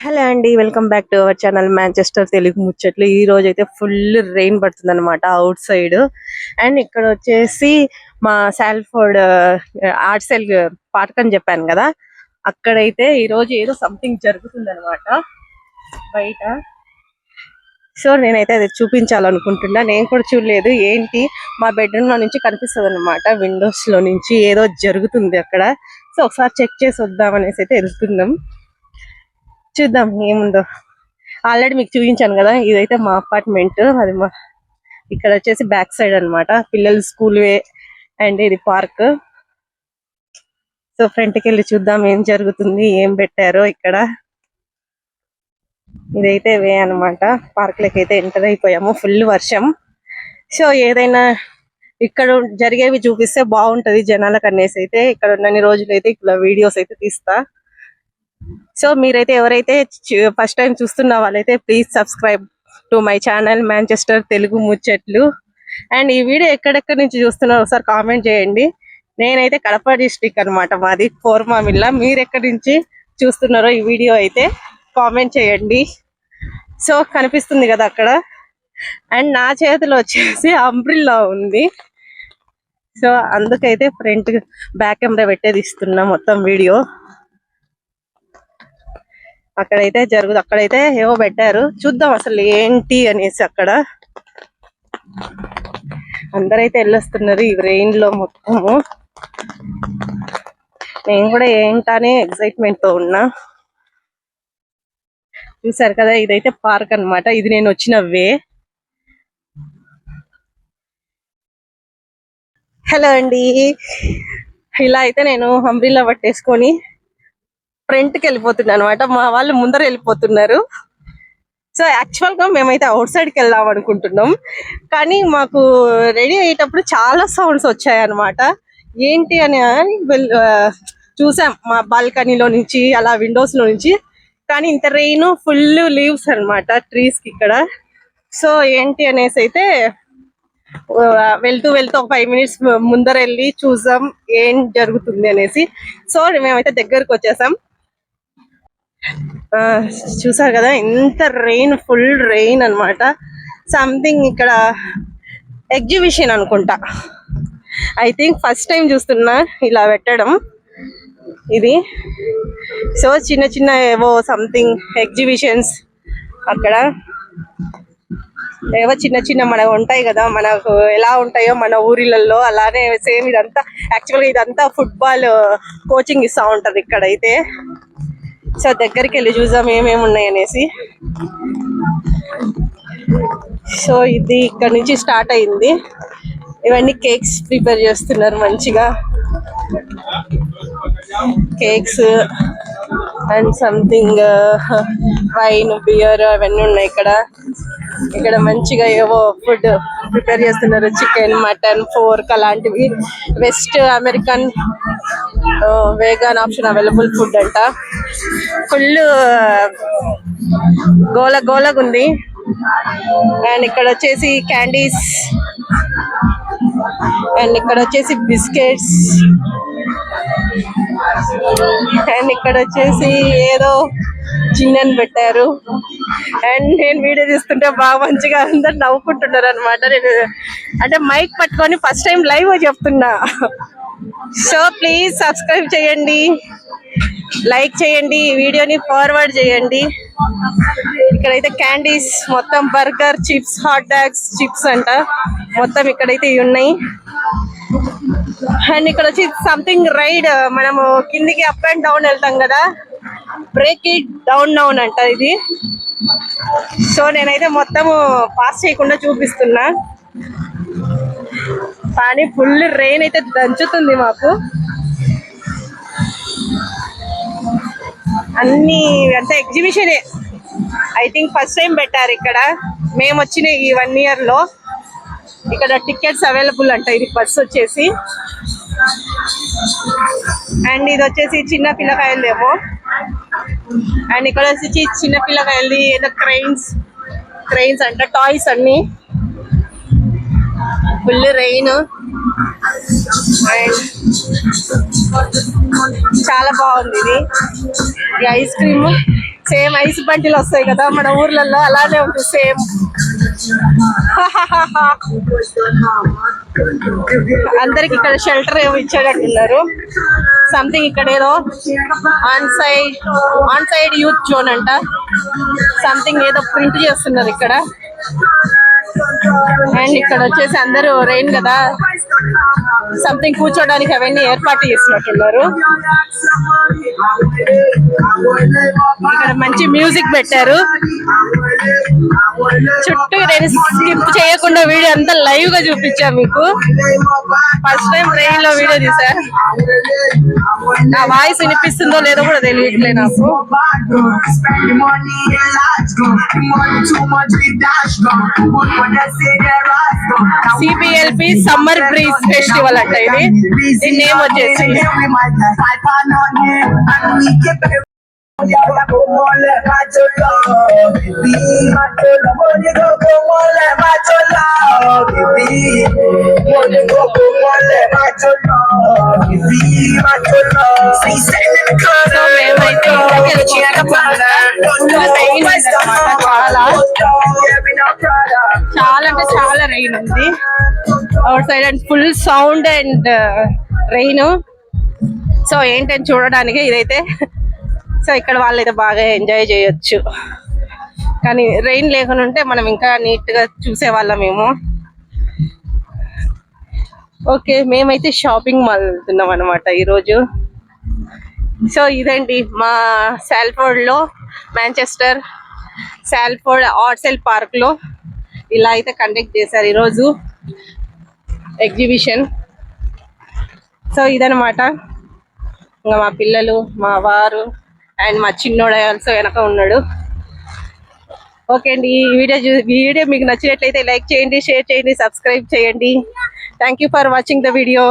Hello అండి welcome back to our channel Manchester Telugu ముచ్చట్లు. ఈ రోజు అయితే ఫుల్ రెయిన్ పడుతుంది అనమాట అవుట్ సైడ్ అండ్ ఇక్కడ వచ్చేసి మా సాల్ఫోర్డ్ ఆర్ట్ సెల్ పార్క్ అని చెప్పాను కదా అక్కడైతే ఈ రోజు ఏదో సంథింగ్ జరుగుతుంది అనమాట బయట. సో నేనైతే అది చూపించాలనుకుంటున్నా. నేను కూడా చూడలేదు. ఏంటి? మా బెడ్రూమ్లో నుంచి కనిపిస్తుంది అనమాట విండోస్లో నుంచి ఏదో జరుగుతుంది అక్కడ. సో ఒకసారి చెక్ చేసి వద్దాం అనేసి అయితే వెళ్తున్నాం. చూద్దాం ఏముందో. ఆల్రెడీ మీకు చూపించాను కదా ఇదైతే మా అపార్ట్మెంట్ అది మా ఇక్కడ వచ్చేసి బ్యాక్ సైడ్ అన్నమాట. పిల్లలు స్కూల్ వే అండ్ ఇది పార్క్ సో ఫ్రంట్కి వెళ్ళి చూద్దాం ఏం జరుగుతుంది ఏం పెట్టారో ఇక్కడ. ఇదైతే వే అన్నమాట. పార్క్ అయితే ఎంటర్ అయిపోయాము ఫుల్ వర్షం. సో ఏదైనా ఇక్కడ జరిగేవి చూపిస్తే బాగుంటది జనాలకు అనేసి అయితే ఇక్కడ ఉన్నన్ని రోజులు అయితే ఇక్కడ వీడియోస్ అయితే తీస్తా. సో మీరైతే ఎవరైతే ఫస్ట్ టైం చూస్తున్న వాళ్ళైతే please subscribe to my channel Manchester Telugu ముచ్చట్లు. అండ్ ఈ వీడియో ఎక్కడెక్కడి నుంచి చూస్తున్నారో ఒకసారి కామెంట్ చేయండి. నేనైతే కడప డిస్ట్రిక్ట్ అన్నమాట. మాది కోరమామిల్ల. మీరు ఎక్కడి నుంచి చూస్తున్నారో ఈ వీడియో అయితే కామెంట్ చేయండి. సో కనిపిస్తుంది కదా అక్కడ. అండ్ నా చేతిలో వచ్చేసి అంబ్రిల్లా ఉంది. సో అందుకైతే ఫ్రంట్ బ్యాక్ కెమెరా పెట్టేది ఇస్తున్నా మొత్తం వీడియో. అక్కడైతే జరుగుతుంది అక్కడైతే ఏవో పెట్టారు. చూద్దాం అసలు ఏంటి అనేసి అక్కడ. అందరైతే వెళ్ళొస్తున్నారు ఈ రెయిన్లో మొత్తము. నేను కూడా ఏంటనే ఎక్సైట్మెంట్తో ఉన్నా. చూసారు కదా ఇదైతే పార్క్ అన్నమాట. ఇది నేను వచ్చిన వే. హలో అండి. ఇలా అయితే నేను అంబ్రిల్లా పట్టేసుకొని ఫ్రంట్కి వెళ్ళిపోతున్నా అనమాట మా వాళ్ళు ముందర వెళ్ళిపోతున్నారు. సో యాక్చువల్గా మేమైతే అవుట్ సైడ్కి వెళ్దాం అనుకుంటున్నాం. కానీ మాకు రెడీ అయ్యేటప్పుడు చాలా సౌండ్స్ వచ్చాయి అనమాట ఏంటి అని చూసాం మా బాల్కనీలో నుంచి అలా విండోస్లో నుంచి. కానీ ఇంత రెయిన్ ఫుల్ లీవ్స్ అన్నమాట ట్రీస్కి ఇక్కడ. సో ఏంటి అనేసి అయితే వెళ్తూ వెళ్తూ ఒక ఫైవ్ మినిట్స్ ముందర వెళ్ళి చూసాం ఏం జరుగుతుంది అనేసి. సో మేమైతే దగ్గరకు వచ్చేసాం. చూసారు కదా ఎంత రెయిన్ ఫుల్ రెయిన్ అన్నమాట. సంథింగ్ ఇక్కడ ఎగ్జిబిషన్ అనుకుంటా. ఐ థింక్ ఫస్ట్ టైం చూస్తున్నా ఇలా పెట్టడం. ఇది. సో చిన్న చిన్న ఏవో సంథింగ్ ఎగ్జిబిషన్స్ అక్కడ. ఏవో చిన్న చిన్న మనకు ఉంటాయి కదా మనకు ఎలా ఉంటాయో మన ఊరిలలో అలానే సేమ్ ఇదంతా. యాక్చువల్గా ఇదంతా ఫుట్బాల్ కోచింగ్ ఇస్తా ఇక్కడ ఇక్కడైతే. సో దగ్గరికి వెళ్ళి చూద్దాం ఏమేమి ఉన్నాయి అనేసి. సో ఇది ఇక్కడ నుంచి స్టార్ట్ అయింది. ఇవన్నీ కేక్స్ ప్రిపేర్ చేస్తున్నారు మంచిగా. Cakes and something wine beer అవన్నీ ఉన్నాయి ఇక్కడ. ఇక్కడ మంచిగా ఏవో ఫుడ్ ప్రిపేర్ చేస్తున్నారు. చికెన్ మటన్ ఫోర్క్ అలాంటివి. West American vegan option available food అంట. ఫుల్ గోల గోలగా ఉంది అండ్ ఇక్కడ వచ్చేసి క్యాండీస్ అండ్ ఇక్కడ వచ్చేసి బిస్కెట్స్ అండ్ ఇక్కడ వచ్చేసి ఏదో చిన్నని పెట్టారు. అండ్ నేను వీడియో తీస్తుంటే బాగా మంచిగా అందరు నవ్వుకుంటున్నారు అనమాట నేను అంటే మైక్ పట్టుకొని ఫస్ట్ టైం లైవ్ చెప్తున్నా. సో ప్లీజ్ సబ్స్క్రైబ్ చేయండి. లైక్ చేయండి. ఈ వీడియోని ఫార్వర్డ్ చేయండి. ఇక్కడైతే క్యాండీస్ మొత్తం burger chips hot dogs chips అంట. మొత్తం ఇక్కడైతే ఇవి ఉన్నాయి. అండ్ ఇక్కడ వచ్చి సంథింగ్ రైడ్ మనము కిందికి అప్ అండ్ డౌన్ వెళ్తాం కదా. బ్రేక్ ఇట్ డౌన్ డౌన్ అంట ఇది. సో నేనైతే మొత్తము పాస్ చేయకుండా చూపిస్తున్నా. కానీ ఫుల్ రెయిన్ అయితే దంచుతుంది మాకు. అన్ని అంటే ఎగ్జిబిషనే ఐ థింక్ ఫస్ట్ టైం పెట్టారు ఇక్కడ. మేము వచ్చిన ఈ వన్ ఇయర్లో ఇక్కడ టికెట్స్ అవైలబుల్ అంట. ఇది బస్ వచ్చేసి. అండ్ ఇది వచ్చేసి చిన్న పిల్లకాయలదేమో అండ్ ఇక్కడ వచ్చేసి చిన్న పిల్లకాయలది ఏదో క్రైన్స్ క్రైన్స్ అంట టాయ్స్ అన్ని. ఫుల్ రెయిన్ అండ్ చాలా బాగుంది ఇది. ఈ ఐస్ క్రీమ్ సేమ్ ఐస్ బండిలు వస్తాయి కదా మన ఊర్లలో అలానే ఉంది సేమ్ అందరికి ఇక్కడ షెల్టర్ ఏమో ఇచ్చేటట్టున్నారు. సంథింగ్ ఇక్కడ ఏదో on side on side youth zone అంట. సంథింగ్ ఏదో ప్రింట్ చేస్తున్నారు ఇక్కడ. అండ్ ఇక్కడ వచ్చేసి అందరూ రెయిన్ కదా. సంథింగ్ కూర్చోడానికి అవన్నీ ఏర్పాటు చేసినట్టున్నారు ఇక్కడ మంచి మ్యూజిక్ పెట్టారు. చుట్టూ నేను స్కిప్ చేయకుండా వీడియో అంతా లైవ్గా చూపించా మీకు. ఫస్ట్ టైం ట్రైన్లో వీడియో తీసా. నా వాయిస్ వినిపిస్తుందో లేదో కూడా తెలియట్లే నాకు. Spend the money and large go. The money too much we dash go. But when they say they're right go. CBLP summer breeze festival అంట ఇది దీని నేమ్ వచ్చేసి We might fight for nothing and we keep it. Yàrá kò mọ̀lẹ́ má tó lọ, bìbí má tó lọ. Mo ní kókó mọ̀lẹ́ má tó lọ, bìbí. Mo ní kókó mọ̀lẹ́ má tó lọ, bìbí má tó lọ. See, sitting in the corner. So మేమైతే ఇంటికి వెళ్ళిపోతున్నాం. Full rain ఉందన్నమాట చాలా చాలా అంటే చాలా rain ఉంది. Outside and full sound and rain so ఏంటని చూడడానికి ఇదైతే. సో ఇక్కడ వాళ్ళైతే బాగా ఎంజాయ్ చేయొచ్చు. కానీ రెయిన్ లేకుండా ఉంటే మనం ఇంకా నీట్గా చూసేవాళ్ళం మేము ఓకే మేమైతే షాపింగ్ మాల్ వెళ్తున్నాం అనమాట ఈరోజు. సో ఇదండి మా సాల్ఫోర్డ్లో మాంచెస్టర్ సాల్ఫోర్డ్ ఆర్ట్సెల్ పార్క్లో ఇలా అయితే కండక్ట్ చేశారు ఈరోజు ఎగ్జిబిషన్ సో ఇదనమాట ఇంకా మా పిల్లలు మా వారు అండ్ మా చిన్నోడు ఆల్సో వెనక ఉన్నాడు. ఓకే అండి ఈ వీడియో చూ వీడియో మీకు నచ్చినట్లయితే లైక్ చేయండి షేర్ చేయండి సబ్స్క్రైబ్ చేయండి. Thank you for watching the video